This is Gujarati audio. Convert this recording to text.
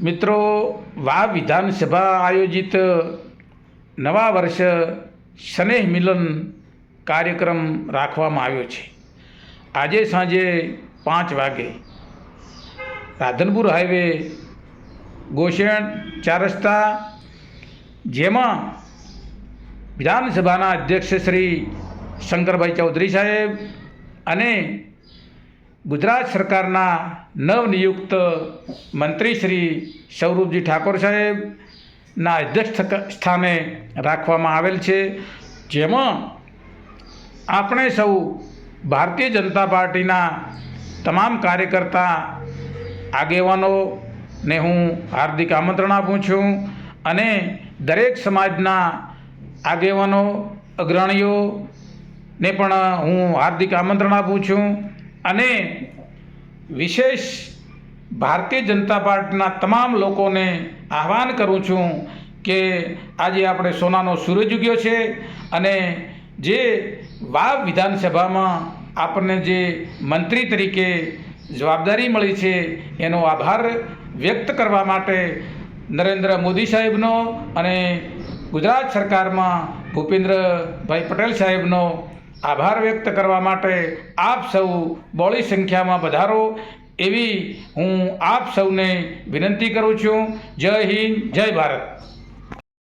મિત્રો, વા વિધાનસભા આયોજિત નવા વર્ષ સ્નેહ મિલન કાર્યક્રમ રાખવામાં આવ્યો છે. આજે સાંજે પાંચ વાગે રાધનપુર હાઈવે ગોષણ ચાર રસ્તા, જેમાં વિધાનસભાના અધ્યક્ષ શ્રી શંકરભાઈ ચૌધરી સાહેબ અને ગુજરાત સરકારના નવનિયુક્ત મંત્રી શ્રી સૌરભજી ઠાકોર સાહેબના અધ્યક્ષ સ્થાને રાખવામાં આવેલ છે. જેમાં આપણે સૌ ભારતીય જનતા પાર્ટીના તમામ કાર્યકર્તા, આગેવાનોને હું હાર્દિક આમંત્રણ આપું છું અને દરેક સમાજના આગેવાનો, અગ્રણીઓને પણ હું હાર્દિક આમંત્રણ આપું છું. અને વિશેષ ભારતીય જનતા પાર્ટીના તમામ લોકોને આહ્વાન કરું છું કે આજે આપણે સોનાનો સૂરજ ઉગ્યો છે અને જે વાવ વિધાનસભામાં આપણને જે મંત્રી તરીકે જવાબદારી મળી છે એનો આભાર વ્યક્ત કરવા માટે નરેન્દ્ર મોદી સાહેબનો અને ગુજરાત સરકારમાં ભૂપેન્દ્રભાઈ પટેલ સાહેબનો આભાર વ્યક્ત કરવા માટે આપ સૌ બોળી સંખ્યામાં વધારો. એવી હું આપ સૌને વિનંતી કરું છું. જય હિન્દ, જય ભારત.